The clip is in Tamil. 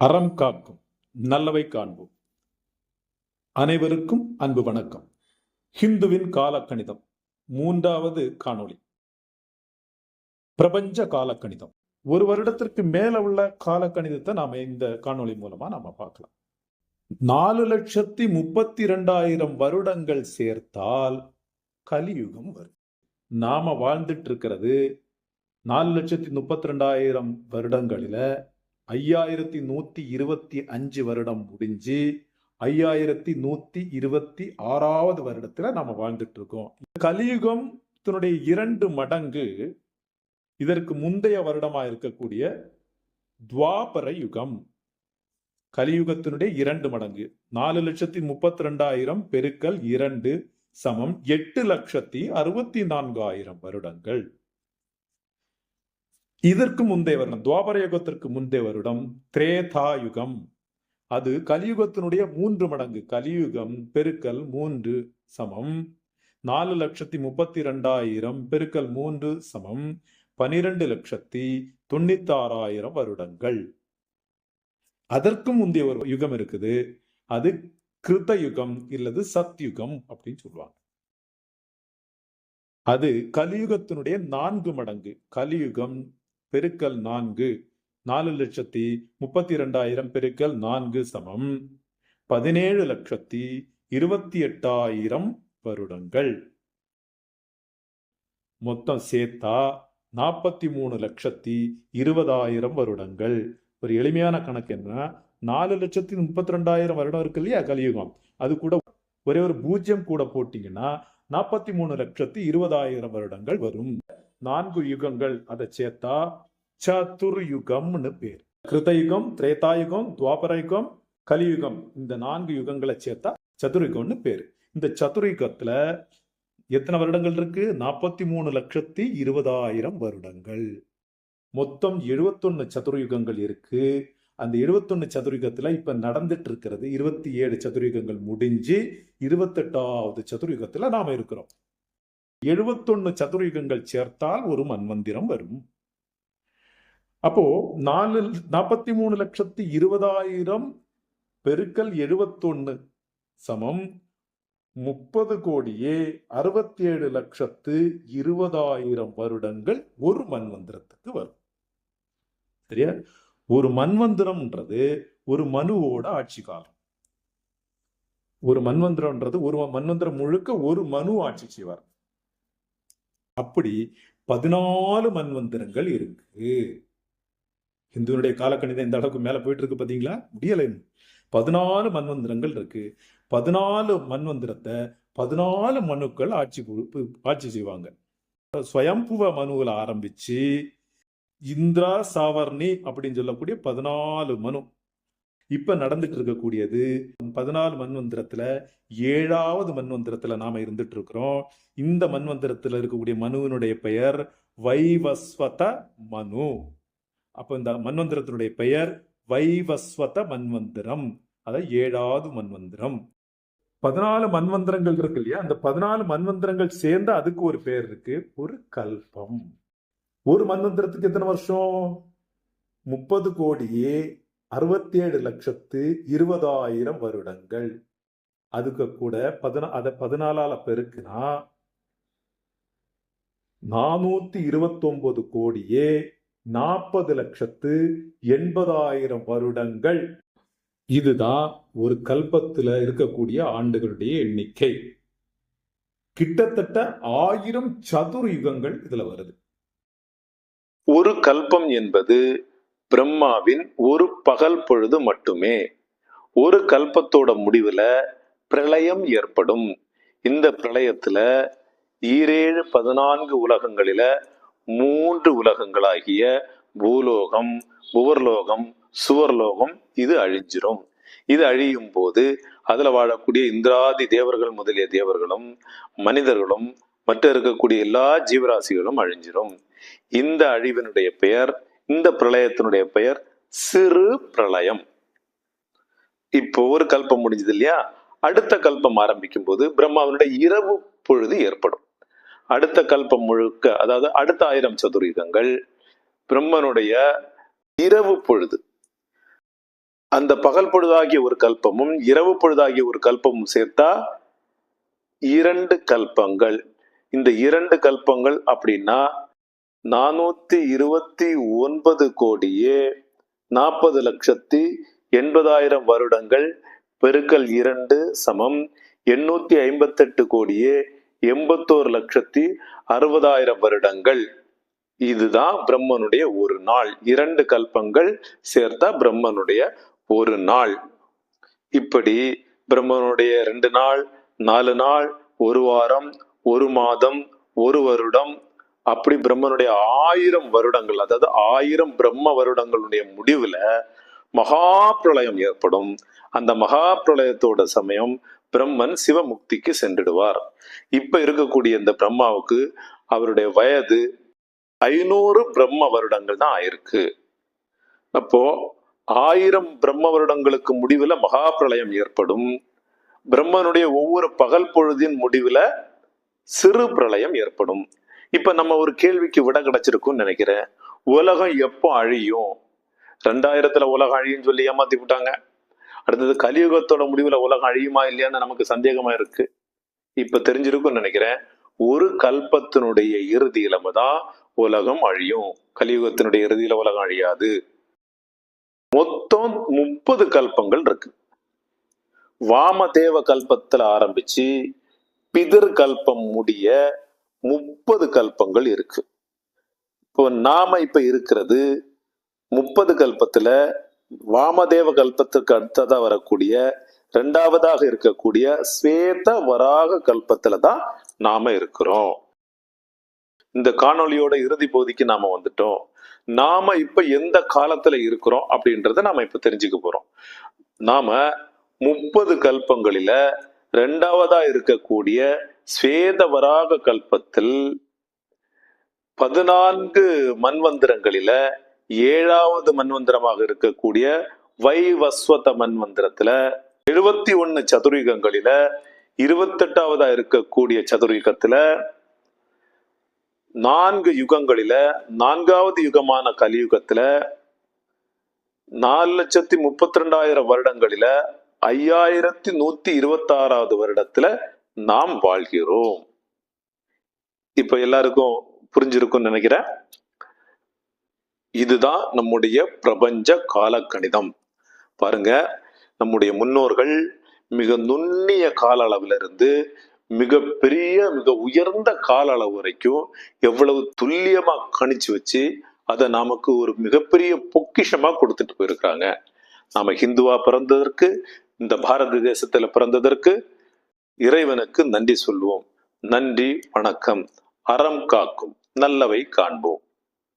அறம் காக்கும் நல்லவை காண்போம். அனைவருக்கும் அன்பு வணக்கம். ஹிந்துவின் காலக்கணிதம் மூன்றாவது காணொளி. பிரபஞ்ச காலக்கணிதம். ஒரு வருடத்திற்கு மேல உள்ள காலக்கணிதத்தை நாம இந்த காணொளி மூலமா நாம பார்க்கலாம். நாலு லட்சத்தி முப்பத்தி ரெண்டாயிரம் வருடங்கள் சேர்த்தால் கலியுகம் வரும். நாம வாழ்ந்துட்டு இருக்கிறது நாலு லட்சத்தி முப்பத்தி ரெண்டாயிரம் வருடங்களில ஐயாயிரத்தி நூத்தி இருபத்தி அஞ்சு வருடம் முடிஞ்சு ஐயாயிரத்தி நூத்தி இருபத்தி ஆறாவது வருடத்துல நாம வாழ்ந்துட்டு இருக்கோம் கலியுகத்தினுடைய இரண்டு மடங்கு இதற்கு முந்தைய வருடமா இருக்கக்கூடிய துவாபர யுகம். கலியுகத்தினுடைய இரண்டு மடங்கு. நாலு லட்சத்தி முப்பத்தி ரெண்டாயிரம் பெருக்கல் இரண்டு சமம் எட்டு லட்சத்தி அறுபத்தி நான்காயிரம் வருடங்கள். இதற்கு முந்தைய வருடம் துவாபர யுகத்திற்கு முந்தைய வருடம் திரேதா யுகம் அது கலியுகத்தினுடைய மூன்று மடங்கு. கலியுகம் பெருக்கல் மூன்று சமம். நாலு லட்சத்தி முப்பத்தி ரெண்டாயிரம் பெருக்கல் மூன்று சமம். பனிரெண்டு லட்சத்தி தொண்ணூத்தி ஆறாயிரம் வருடங்கள். அதற்கும் முந்தைய ஒரு யுகம் இருக்குது. அது கிருத்த யுகம் இல்லது சத்யுகம் அப்படின்னு சொல்லுவாங்க. அது கலியுகத்தினுடைய நான்கு மடங்கு. கலியுகம் பெருக்கல் நான்கு. நாலு லட்சத்தி முப்பத்தி ரெண்டாயிரம் பெருக்கல் நான்கு சமம். பதினேழு லட்சத்தி இருபத்தி எட்டாயிரம் வருடங்கள். மொத்தம் சேர்த்தா நாற்பத்தி மூணு லட்சத்தி இருபதாயிரம் வருடங்கள். ஒரு எளிமையான கணக்கு என்ன? நாலு லட்சத்தி முப்பத்தி ரெண்டாயிரம் வருடம் இருக்கு இல்லையா கலியுகம். அது கூட ஒரே ஒரு பூஜ்ஜியம் கூட போட்டீங்கன்னா நாற்பத்தி மூணு லட்சத்தி இருபதாயிரம் வருடங்கள் வரும். நான்கு யுகங்கள் அதை சேர்த்தா சதுர்யுகம்னு பேர். கிருதயுகம் திரேதாயுகம் துவாபரயுகம் கலியுகம் இந்த நான்கு யுகங்களை சேர்த்தா சதுர்யுகம்னு பேர். இந்த சதுர்யுகத்துல எத்தனை வருடங்கள் இருக்கு? நாற்பத்தி மூணு லட்சத்தி இருபதாயிரம் வருடங்கள். மொத்தம் எழுபத்தொன்னு சதுர்யுகங்கள் இருக்கு. அந்த எழுபத்தொன்னு சதுர்யுகத்துல இப்ப நடந்துட்டு இருக்கிறது இருபத்தி ஏழு சதுர்யுகங்கள் முடிஞ்சு இருபத்தெட்டாவது சதுர்யுகத்துல நாம இருக்கிறோம். எழுபத்தொன்னு சதுரயுகங்கள் சேர்த்தால் ஒரு மன்வந்திரம் வரும். அப்போ நாலு நாற்பத்தி மூணு லட்சத்தி இருபதாயிரம் பெருக்கல் எழுபத்தொன்னு சமம் முப்பது கோடியே அறுபத்தி ஏழு லட்சத்து இருபதாயிரம் வருடங்கள் ஒரு மன்வந்திரத்துக்கு வரும். சரியா? ஒரு மன்வந்திரம்ன்றது ஒரு மனுவோட ஆட்சி காலம். ஒரு மன்வந்திரம்ன்றது ஒரு மன்வந்திரம் முழுக்க ஒரு மனு ஆட்சி செய்வார். அப்படி பதினாலு மன்வந்திரங்கள் இருக்கு. இந்துனுடைய காலக்கணிதம் இந்த அளவுக்கு மேலே போயிட்டு இருக்கு பார்த்தீங்களா முடியலை. பதினாலு மன்வந்திரங்கள் இருக்கு. பதினாலு மன்வந்திரத்தை பதினாலு மனுக்கள் ஆட்சி ஆட்சி செய்வாங்க. ஸ்வயம்புவ மனுவில் ஆரம்பிச்சு இந்திரா சாவர்ணி அப்படின்னு சொல்லக்கூடிய பதினாலு மனு இப்ப நடந்துட்டு இருக்கக்கூடியது பதினாலு மன்வந்திரத்துல ஏழாவது மன்வந்திரத்துல நாம இருந்துட்டு இருக்கிறோம். இந்த மன்வந்திரத்துல இருக்கக்கூடிய மனுவினுடைய பெயர் வைவஸ்வத மனு. அப்ப இந்த மன்வந்திரத்தினுடைய பெயர் வைவஸ்வத மன்வந்திரம் அதாவது ஏழாவது மன்வந்திரம் பதினாலு மன்வந்திரங்கள் இருக்கு இல்லையா? அந்த பதினாலு மன்வந்திரங்கள் சேர்ந்து அதுக்கு ஒரு பேர் இருக்கு. ஒரு கல்பம். ஒரு மன்வந்திரத்துக்கு எத்தனை வருஷம்? முப்பது கோடியே அறுபத்தி ஏழு லட்சத்து இருபதாயிரம் வருடங்கள். அதுக்கு கூட பதினா அதை பதினாலால பெருக்குனா நானூத்தி இருபத்தொன்பது கோடியே நாற்பது லட்சத்து எண்பதாயிரம் வருடங்கள். இதுதான் ஒரு கல்பத்துல இருக்கக்கூடிய ஆண்டுகளுடைய எண்ணிக்கை. கிட்டத்தட்ட ஆயிரம் சதுர் யுகங்கள் இதுல வருது. ஒரு கல்பம் என்பது பிரம்மாவின் ஒரு பகல் பொழுது மட்டுமே. ஒரு கல்பத்தோட முடிவுல பிரளயம் ஏற்படும். இந்த பிரளயத்துல ஈரேழு பதினான்கு உலகங்களில மூன்று உலகங்களாகிய பூலோகம் புவர்லோகம் சுவர்லோகம் இது அழிஞ்சிரும். இது அழியும் போது அதுல வாழக்கூடிய இந்திராதி தேவர்கள் முதலிய தேவர்களும் மனிதர்களும் மற்ற இருக்கக்கூடிய எல்லா ஜீவராசிகளும் அழிஞ்சிரும். இந்த அழிவினுடைய பெயர் இந்த பிரளயத்தினுடைய பெயர் சிறு பிரளயம். இப்போ ஒரு கல்பம் முடிஞ்சது இல்லையா? அடுத்த கல்பம் ஆரம்பிக்கும் போது பிரம்மாவினுடைய இரவு பொழுது ஏற்படும். அடுத்த கல்பம் முழுக்க அதாவது அடுத்த ஆயிரம் சதுரீகங்கள் பிரம்மனுடைய இரவு பொழுது. அந்த பகல் பொழுதாகிய ஒரு கல்பமும் இரவு பொழுதாகிய ஒரு கல்பமும் சேர்த்தா இரண்டு கல்பங்கள். இந்த இரண்டு கல்பங்கள் அப்படின்னா நானூத்தி இருபத்தி ஒன்பது கோடியே நாற்பது லட்சத்தி எண்பதாயிரம் வருடங்கள் பெருக்கல் இரண்டு சமம் எண்ணூத்தி ஐம்பத்தெட்டு கோடியே எண்பத்தோரு லட்சத்தி அறுபதாயிரம் வருடங்கள். இதுதான் பிரம்மனுடைய ஒரு நாள். இரண்டு கல்பங்கள் சேர்த்தா பிரம்மனுடைய ஒரு நாள். இப்படி பிரம்மனுடைய ரெண்டு நாள் நாலு நாள் ஒரு வாரம் ஒரு மாதம் ஒரு வருடம் அப்படி பிரம்மனுடைய ஆயிரம் வருடங்கள் அதாவது ஆயிரம் பிரம்ம வருடங்களுடைய முடிவுல மகா பிரளயம் ஏற்படும். அந்த மகா பிரளயத்தோட சமயம் பிரம்மன் சிவமுக்திக்கு சென்றிடுவார். இப்ப இருக்கக்கூடிய இந்த பிரம்மாவுக்கு அவருடைய வயது ஐநூறு பிரம்ம வருடங்கள் தான் ஆயிருக்கு. அப்போ ஆயிரம் பிரம்ம வருடங்களுக்கு முடிவுல மகா பிரளயம் ஏற்படும். பிரம்மனுடைய ஒவ்வொரு பகல் பொழுதின் முடிவுல சிறு பிரளயம் ஏற்படும். இப்ப நம்ம ஒரு கேள்விக்கு விட கிடைச்சிருக்கும்னு நினைக்கிறேன். உலகம் எப்போ அழியும்? ரெண்டாயிரத்துல உலகம் அழியும் சொல்லி ஏமாத்தி விட்டாங்க. அடுத்தது கலியுகத்தோட முடிவுல உலகம் அழியுமா இல்லையான்னு நமக்கு சந்தேகமா இருக்கு. இப்ப தெரிஞ்சிருக்கும்னு நினைக்கிறேன். ஒரு கல்பத்தினுடைய இறுதியில தான் உலகம் அழியும். கலியுகத்தினுடைய இறுதியில உலகம் அழியாது. மொத்தம் முப்பது கல்பங்கள் இருக்கு. வாமதேவ கல்பத்துல ஆரம்பிச்சு பிதிர் கல்பம் முடிய முப்பது கல்பங்கள் இருக்கு. இப்போ நாம இப்ப இருக்கிறது முப்பது கல்பத்துல வாமதேவ கல்பத்துக்கு அடுத்ததா வரக்கூடிய இரண்டாவதாக இருக்கக்கூடிய ஸ்வேத வராக கல்பத்துல தான் நாம இருக்கிறோம். இந்த காணொளியோட இறுதி பகுதிக்கு நாம வந்துட்டோம். நாம இப்ப எந்த காலத்துல இருக்கிறோம் அப்படின்றத நாம இப்ப தெரிஞ்சுக்க போறோம். நாம முப்பது கல்பங்களில ரெண்டாவதா இருக்கக்கூடிய ஸ்வேத வராக கல்பத்தில் பதினான்கு மண்வந்திரங்களில ஏழாவது மன்வந்திரமாக இருக்கக்கூடிய வைவஸ்வத மன்வந்திரத்துல எழுபத்தி ஒன்னு சதுரீகங்களில இருபத்தெட்டாவதா இருக்கக்கூடிய சதுரீகத்துல நான்கு யுகங்களில நான்காவது யுகமான கலியுகத்துல நாலு லட்சத்தி முப்பத்தி ரெண்டாயிரம் வருடங்களில ஐயாயிரத்தி நூத்தி இருபத்தி ஆறாவது வருடத்துல நாம் வாழ்கிறோம். இப்ப எல்லாருக்கும் புரிஞ்சிருக்கும்னு நினைக்கிறேன். இதுதான் நம்முடைய பிரபஞ்ச காலக்கணிதம். பாருங்க நம்முடைய முன்னோர்கள் மிக நுண்ணிய கால அளவுல இருந்து மிக பெரிய மிக உயர்ந்த கால அளவு வரைக்கும் எவ்வளவு துல்லியமா கணிச்சு வச்சு அதை நமக்கு ஒரு மிகப்பெரிய பொக்கிஷமா கொடுத்துட்டு போயிருக்காங்க நாம ஹிந்துவா பிறந்ததற்கு இந்த பாரத தேசத்துல பிறந்ததற்கு இறைவனுக்கு நன்றி சொல்லுவோம் நன்றி வணக்கம். அறம் காக்கும். நல்லவை காண்போம்.